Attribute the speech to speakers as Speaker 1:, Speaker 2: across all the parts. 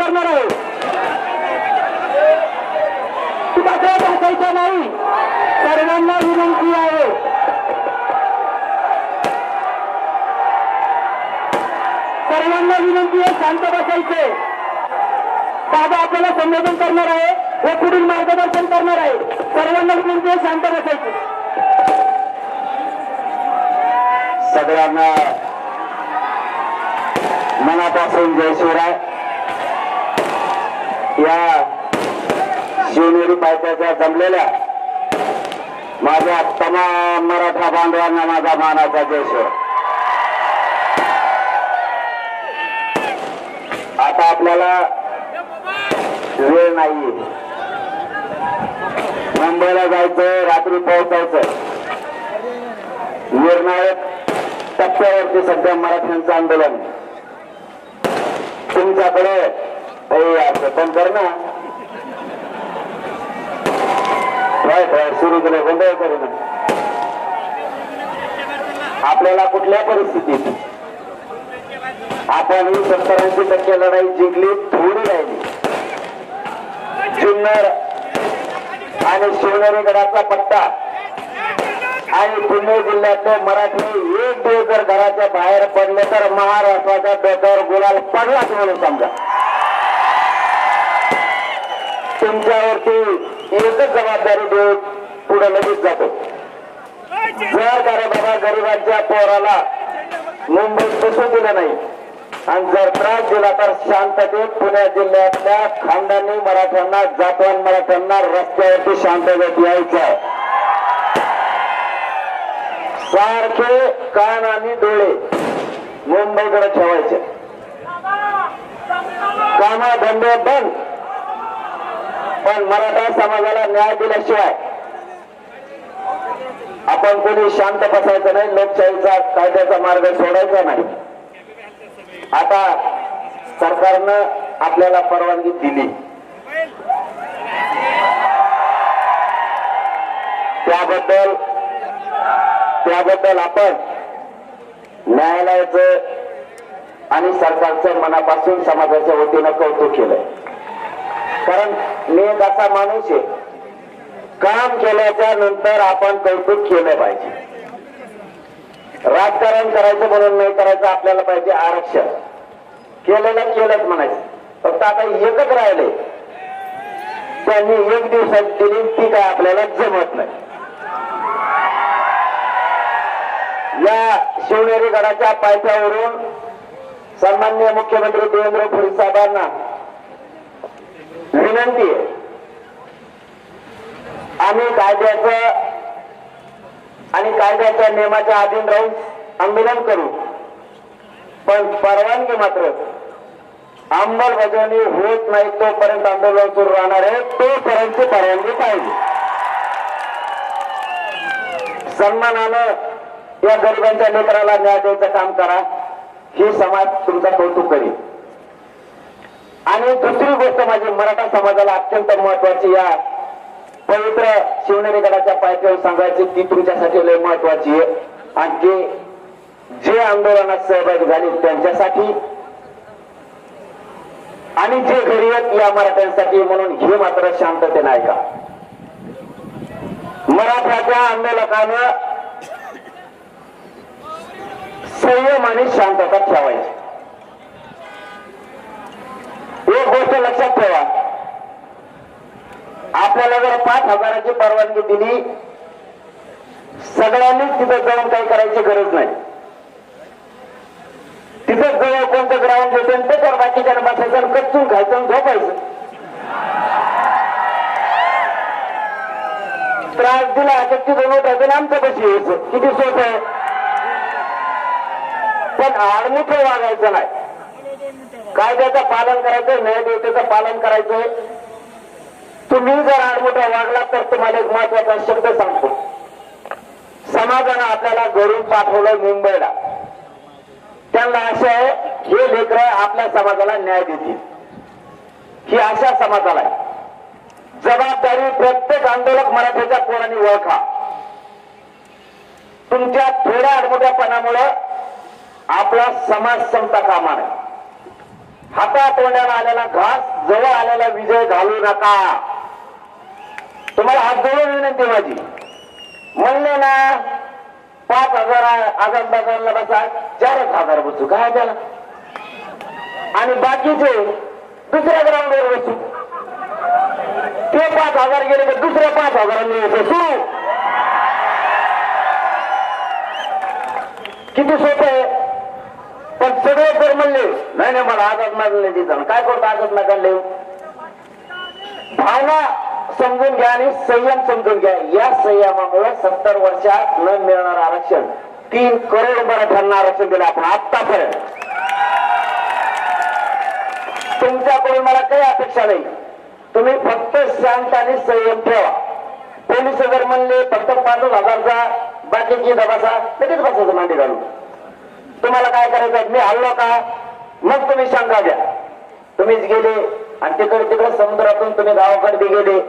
Speaker 1: करणार आहे. तुझ्याकडे बसायचं नाही सर्वांना विनंती आहे. सर्वांना विनंती आहे शांत बसायचे. दादा आपल्याला संबोधन करणार आहे व पुढील मार्गदर्शन करणार आहे. सर्वांना विनंती आहे शांत बसायचे.
Speaker 2: सगळ्यांना मनापासून जय शिवराय. या शिवनेरी पायथ्याच्या जमलेल्या माझ्या तमाम मराठा बांधवांना माझा मानाचा देश आता आपल्याला वेळ नाही. मुंबईला जायचं रात्री पोहोचायचं निर्णायक टप्प्यावरती सध्या मराठ्यांचं आंदोलन. तुमच्याकडे असं पण कर ना काय काय सुरू केलं गोंधळ करू ना। आपल्याला कुठल्या परिस्थितीत? आपण ही सत्तर ऐंशी टक्के लढाई जिंकली थोडी राहिली. जुन्नर आणि शिवनेरी गडाचा पट्टा आणि पुणे जिल्ह्यातले मराठी एक दिवस जर घराच्या बाहेर पडले तर महाराष्ट्राच्या डोक्यावर गुलाल पडलाच म्हणून समजा. तुमच्यावरती एकच जबाबदारी देऊन पुढे लगेच जातो. जर का रे बाबा गरिबांच्या पोराला मुंबईत बसू दिलं नाही आणि जर त्रास दिला तर शांततेत पुणे जिल्ह्यातल्या खानदानी मराठ्यांना जातवान मराठ्यांना रस्त्यावरती शांततेत यायचं. आहे सारखे कान आणि डोळे मुंबईकडे ठेवायचे. कामा धंदे बंद. पण मराठा समाजाला न्याय दिल्याशिवाय आपण कोणी शांत बसायचं नाही लोकशाहीचा कायद्याचा मार्ग सोडायचा नाही. आता सरकारनं आपल्याला परवानगी दिली. त्याबद्दल त्याबद्दल आपण न्यायालयाचं आणि सरकारचं मनापासून समाजाच्या वतीनं कौतुक केलंय. कारण मी एक असा माणूस आहे. काम केल्याच्यानंतर आपण कौतुक केलं पाहिजे. राजकारण करायचं म्हणून नाही करायचं आपल्याला पाहिजे आरक्षण. केलेलं केलंच म्हणायचं. फक्त आता एकच राहिले. त्यांनी एक दिवसात दिली ती काय आपल्याला जमत नाही. या शिवनेरी गडाच्या पायथ्यावरून सन्मान्य मुख्यमंत्री देवेंद्र फडणवीस साहेबांना विनंती आहे. आम्ही कायद्याचं आणि कायद्याच्या नियमाच्या अधीन राहून आंदोलन करू. पण परवानगी मात्र अंमलबजावणी होत नाही तोपर्यंत आंदोलन सुरू राहणार आहे तोपर्यंत परवानगी पाहिजे. सन्मानानं या गरिबांच्या लेकराला न्याय द्यायचं काम करा. ही समाज तुमचा कौतुक करेल आणि दुसरी गोष्ट माझी मराठा समाजाला अत्यंत महत्वाची या पवित्र शिवनेरी गडाच्या पायथ्यावर सांगायची ती तुमच्यासाठी लय महत्वाची आहे. आणि ते जे आंदोलनात सहभागी झाले त्यांच्यासाठी आणि जे घरी आहेत या मराठ्यांसाठी म्हणून हे मात्र शांततेने ऐका. मराठ्याच्या आंदोलकानं संयम आणि शांतता ठेवायची. एक गोष्ट लक्षात ठेवा. आपल्याला जर पाच हजाराची परवानगी दिली सगळ्यांनीच तिथं जाऊन काही करायची गरज नाही. तिथं जवळ कोणतं ग्राउंड ठेवलं तर बाकीच्या बसायचं कच्चून खायचं झोपायचं. त्रास दिला तर तिथं उठायचं आमचं कशी यायचं. किती सोपं आहे? पण आडमुठ वागायचं नाही. कायद्याचं पालन करायचं न्यायदेवतेचं पालन करायचंय तुम्ही जर आडमोठा वागला तर तुम्हाला एक महत्त्वाचा शब्द सांगतो. समाजानं आपल्याला घरून पाठवलं मुंबईला. त्यांना असं आहे हे लेकर आपल्या समाजाला न्याय देतील. ही अशा समाजाला आहे. जबाबदारी प्रत्येक आंदोलक मराठीच्या कोणाने ओळखा. तुमच्या थोड्या आडमोठ्यापणामुळं आपला समाज संपता कामा नये. हातात आलेला घास जवळ आलेला विजय घालू नका. तुम्हाला हात जोडून विनंती माझी. म्हणले ना पाच हजार आझाद बाजारला बसा चारच हजार बसू काय त्याला? आणि बाकीचे दुसऱ्या ग्राउंडवर बसू. ते पाच हजार गेले तर दुसऱ्या पाच हजारांनी बसू किती सोपं आहे? पण सगळे कर म्हणले नाही नाही मला आझाद मागले तिथं. काय करतो आझाद मागायला भावना समजून घ्या आणि संयम समजून घ्या. या संयमामुळे सत्तर वर्षात न मिळणार आरक्षण. तीन करोड मराठ्यांना आरक्षण दिलं आपण आतापर्यंत तुमच्याकडून मला काही अपेक्षा नाही. तुम्ही फक्त शांत आणि संयम ठेवा. पोलीस जर म्हणले फक्त पाच हजार जा बाकीची दबासा लगेच बसायचं मांडी घालून. तुम्हाला काय करायचं मी हल्लो का? मग तुम्ही शंका द्या तुम्हीच गेले आणि तिकडे तिकडे समुद्रातून तुम्ही गावाकडे बी गेले.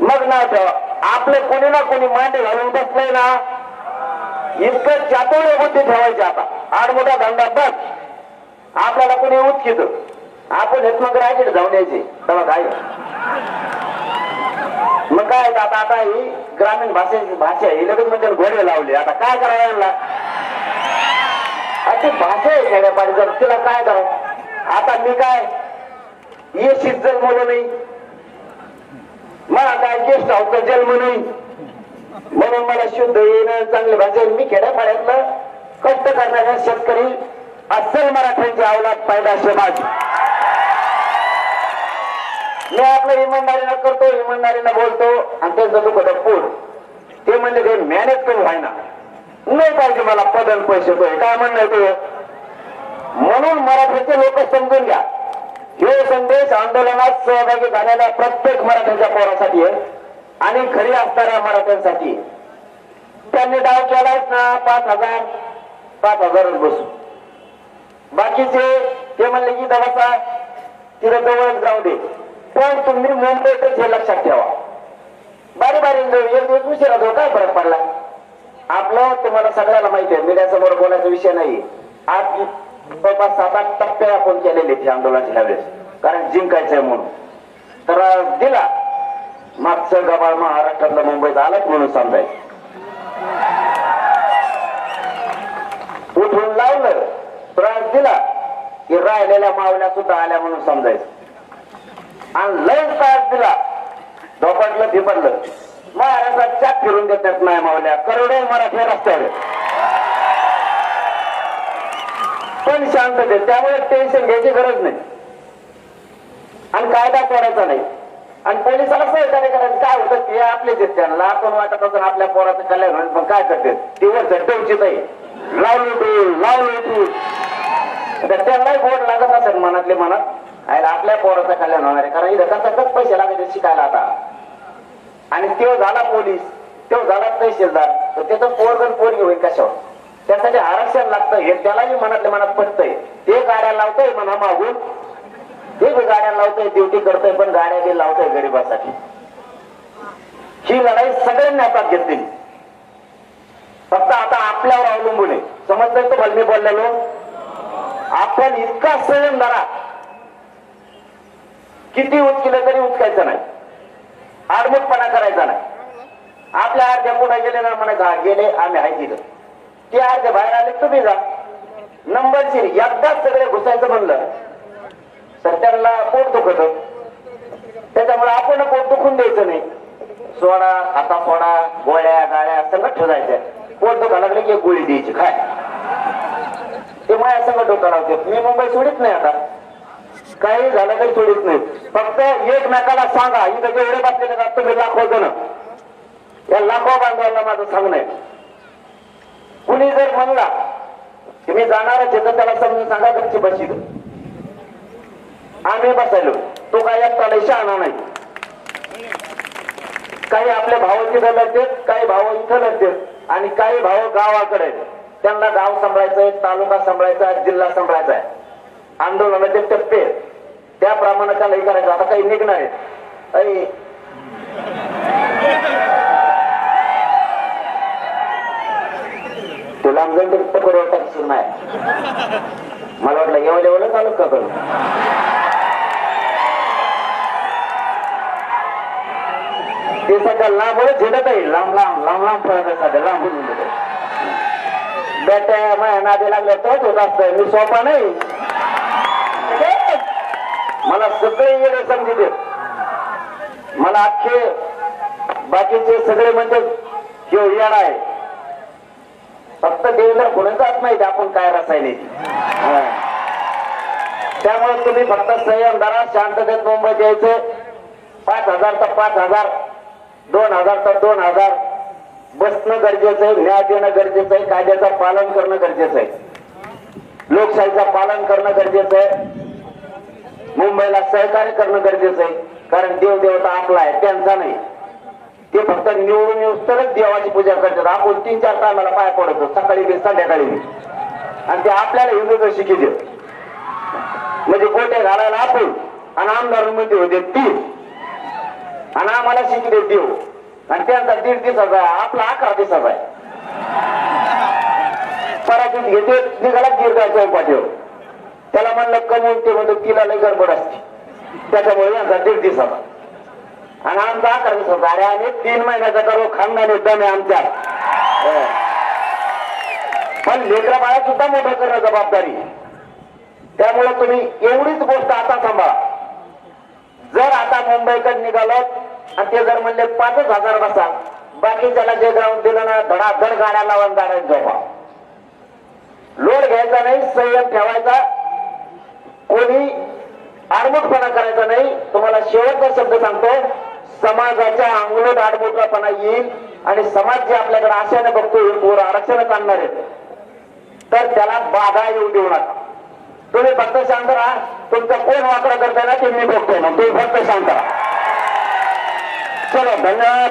Speaker 2: मग ना ठेवा. आपले कोणी ना कोणी मांडे घालून बसलंय ना. इतकं चातुर्य बुद्धी ठेवायची आता. आडमोठा धंदा बस. आपल्याला कोणी उचकित. आपण हेच मग राहायचे जाऊन यायचे. तेव्हा काय? मग काय? आता आता ही ग्रामीण भाषेची भाषा ही लगेच म्हणजे घोडे लावले. आता काय करायला अशी अरे भाषा आहे खेड्यापाडी तिला काय करावं आता मी काय? ये शिजल म्हणून नाही मला काय ज्येष्ठ हाऊसचा जन्म नाही म्हणून मला शुद्ध येणं चांगली भाषा मी खेड्यापाड्यातलं कष्ट करणाऱ्या शेतकरी अस्सल मराठ्यांची अवलाद पायदा समाज. मी आपलं इमानदारीनं करतो इमानदारीनं बोलतो आणि त्यांचं दुःख पोट ते म्हणजे ते मॅनेज करून व्हायना. नाही पाहिजे मला पदन पैसे तो काय म्हणणं ते? म्हणून मराठीचे लोक समजून घ्या. हे संदेश आंदोलनात सहभागी झालेल्या प्रत्येक मराठ्यांच्या पोरासाठी आहे आणि खरी असणाऱ्या मराठ्यांसाठी त्यांनी डाव केलाच ना पाच हजार पाच हजारच बसू. बाकीचे ते म्हणले की दवासा तिथं जवळच जाऊ दे. पण तुम्ही मुंबईतच हे लक्षात ठेवा. बारी बारी एक दिवस उशिरा जो काय फरक पडला? आपलं तुम्हाला सगळ्याला माहिती आहे मीडियासमोर बोलायचा विषय नाही. आज जवळपास सात आठ टप्पे आपण केलेले ते आंदोलनाच्या वेळेस कारण जिंकायचंय म्हणून. तर दिला. मागचं गबाळ महाराष्ट्रातलं मुंबईत आलंच म्हणून समजायचं उठून लावलं त्रास दिला. की राहिलेल्या मावल्या सुद्धा आल्या म्हणून समजायचं. आणि लय त्रास दिला. धोपटलं धिपटलं महाराष्ट्रात चाक फिरून देतात नाही मावल्या. करोडो मराठे रस्त्यावर. पण शांत शांतते त्यामुळे टेन्शन घ्यायची गरज नाही. आणि कायदा करायचा नाही. आणि पोलिसाला सहकार्य करायचं. काय होतं? ते आपलेच आहेत त्यांना. आपण वाटत असून आपल्या पोराचं कल्याण होईल. पण काय करते? ती वर झटवचित आहे लावली तू लावली तू. त्यांनाही गोड लागत असेल मनातले मनात. आणि आपल्या पोराचं कल्याण होणार आहे. कारण इथं कसं पैसे लागायचे शिकायला आता. आणि तो झाला पोलीस तो झाला तहसीलदार तर त्याचं पोरगण पोरगी होईल कशावर? त्यासाठी आरक्षण लागतं हे त्यालाही मनातल्या मनात पटतंय. ते गाड्या लावतंय म्हणा मागून. ते बी गाड्या लावतंय ड्युटी करतोय पण गाड्या बी लावतोय गरिबासाठी. ही लढाई सगळ्यांनी हातात घेतली. फक्त आता आपल्यावर अवलंबून आहे. समजतंय तो मी बोललेलो? आपण इतका संयम धरा. किती उचकिलं तरी उचकायचं नाही. आडमुटपणा करायचा नाही. आपल्या अर्ध्या पुढे गेले ना म्हणा हा गेले आम्ही आहे तिथं. ते अर्धे बाहेर आले तुम्ही जा. नंबर सिरी एकदाच सगळे घुसायचं म्हणलं तर त्यांना पोट दुखत. त्याच्यामुळे आपण पोट दुखून द्यायचं नाही. सोडा आता सोडा गोळ्या गाळ्या सगळं ठेवायच्या पोट दुखा लागले की गोळी द्यायची काय ते माझ्या संघ डोकं लावते. मी मुंबई सोडित नाही आता. काही झालं तरी सोडित नाही. फक्त एकमेकाला सांगा इथं जेवढे बसलेले जात तुम्ही लाखो जण. या लाखो बांधवांना माझं सांगणं आहे कुणी जर म्हणला की मी जाणारच आहे तर त्याला समजून सांगा घरची बशी. आम्ही बसायलो. तो काय एकटाला शहाणा नाही. काही आपले भाव तिथं लढतात काही भाव इथं लढतात आणि काही भाव गावाकडे आहेत. त्यांना गाव सांभाळायचंय तालुका सांभाळायचा आहे, जिल्हा सांभाळायचा आहे. आंदोलनाचे टप्पे त्या त्याप्रमाणे त्याला हे करायचं. आता काही निघणार आहेत. ऐ, तुला आमचं पुरवठा सुरू नाही मला वाटलं एवढं एवढं चालू का करू? ते सध्या लांबच झेडत आहे. लांब लांब लांब लांब पळत आहे सध्या लांबून बेट्या माझ्या नादी लागल्या तोच होत असत. मी सोपा नाही. मला सगळे येणे समजू देत मला अख्खे बाकीचे सगळे म्हणजे येणार आहे. फक्त देवेंद्र फडणवीस माहिती आपण काय रासायनिक त्यामुळे तुम्ही फक्त संयम धरा शांततेत मुंबईत यायचं पाच हजार तर पाच हजार दोन हजार तर दोन हजार. बसणं गरजेचं आहे न्याय देणं गरजेचं आहे कायद्याचं पालन करणं गरजेचं आहे. लोकशाहीचं पालन करणं गरजेचं आहे. मुंबईला सहकार्य करणं गरजेचं आहे. कारण देव देवता आपला आहे त्यांचा नाही. ते फक्त निवडून येऊस तरच देवाची पूजा करतात. आपण तीन चार टायमाला पाय पडतो सकाळी बी संध्याकाळी बी. आणि ते आपल्याला हिंदू देत म्हणजे गोटे घालायला आपण आणि आमदारांमध्ये होते तीन. आणि आम्हाला शिकले देव. आणि त्यांचा दीड दिवसाचा आहे आपला अकरा दिवसाचा आहे. पराठीत घेते निघाला दीर्घाच्या चौपाटीवर त्याला म्हणलं कमवून ते म्हणतो तिला लय गडबड असते. त्याच्यामुळे यांचा दीड दिवसाचा आणि आमचा अकरा दिवसाचा अरे आणि तीन महिन्याचा करो खानदानी दम आहे पण लेकरा बाळा सुद्धा मोठं करणं जबाबदारी. त्यामुळे तुम्ही एवढीच गोष्ट आता सांभाळा जर आता मुंबईकडे निघालो आणि ते जर म्हणले पाचच हजार बसा. बाकी त्याला जे ग्राउंड दिलं ना धडाधड गाड्या लावून जाणार झोपा. लोड घ्यायचा नाही संयम ठेवायचा. कोणी आडमुटपणा करायचा नाही. तुम्हाला शेवटचा शब्द सांगतो. समाजाच्या अंगलट आडमुटपणा येईल आणि समाज जे आपल्याकडे आशेने बघतो पोर आरक्षणच आणणार आहेत तर त्याला बाधा येऊ देऊ नका. तुम्ही फक्त शांत राहा. तुमचा कोण वापर करताय ना ते मी बघतोय मग तुम्ही फक्त शांत राहा. चलो धन्यवाद.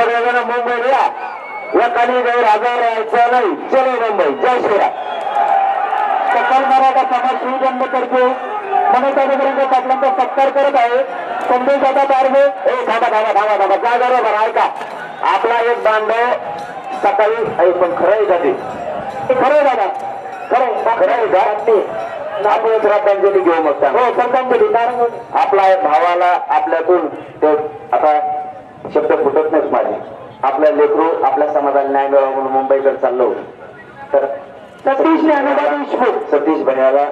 Speaker 2: सगळेजण मुंबईत या. या गैर हजर राहायचं नाही. चलो मुंबई. जय श्रीराम.
Speaker 1: सकल मराठा समाज शिवजन्म करतो. मनोज अभिनंदन पाटलांचा सत्कार करत आहे. संदेश दादा बारवे
Speaker 2: ए थांबा थांबा थांबा थांबा. काय बरोबर ऐका. आपला एक बांधव सकाळी ऐ, पण खरं आहे का ते?
Speaker 1: खरं आहे दादा.
Speaker 2: खरं खरं आहे का? ते आपण एक श्रद्धांजली घेऊ मग.
Speaker 1: हो श्रद्धांजली कारण
Speaker 2: आपला एक भावाला आपल्यातून ते आता शब्द फुटत नाहीत माझे. आपल्या लेकरू आपल्या समाजाला न्याय मिळावा म्हणून मुंबईकडे चाललो. तर
Speaker 1: सतीश ज्ञानोबा देशमुख
Speaker 2: सतीश भैयाला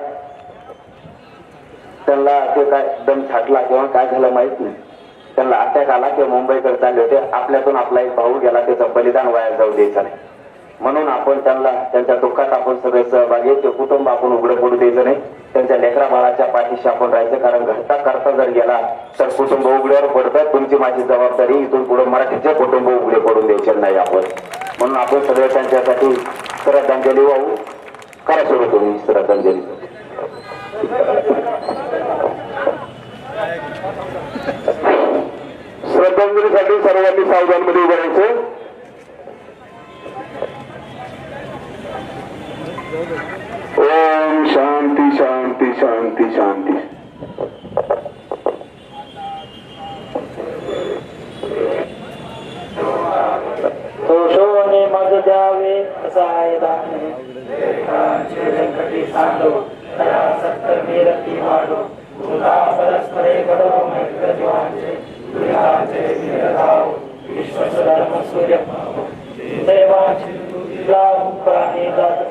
Speaker 2: त्यांना ते काय दम छाटला किंवा काय झालं माहीत नाही. त्यांना अटॅक आला किंवा मुंबईकडे चालले होते. आपल्यातून आपला एक भाऊ गेला त्याचं बलिदान वाया जाऊ द्यायचं नाही. म्हणून आपण त्यांना त्यांच्या दुःखात आपण सगळे सहभागी ते कुटुंब आपण उघडं पडू द्यायचं नाही. त्यांच्या लेकरा बाळाच्या पाठीशी आपण राहायचं. कारण घरचा करता जर गेला तर कुटुंब उघड्यावर पडतं. तुमची माझी जबाबदारी इथून पुढे मराठीचे कुटुंब उघडे पडून द्यायचे नाही आपण. म्हणून आपण सगळे त्यांच्यासाठी श्रद्धांजली वाहू करा सुरू तुम्ही श्रद्धांजली श्रद्धांजलीसाठी सर्वांनी सावधानमध्ये उभं राहायचं ओम शांती शांती शांती शांती
Speaker 1: सांडो दया सत्कर्मी रती वाढो. तुला परस्परे घडो मैत्र जीवांचे. तुझ्याचे वीरधाव विश्वधर्म सूर्य देवाची प्राणी जात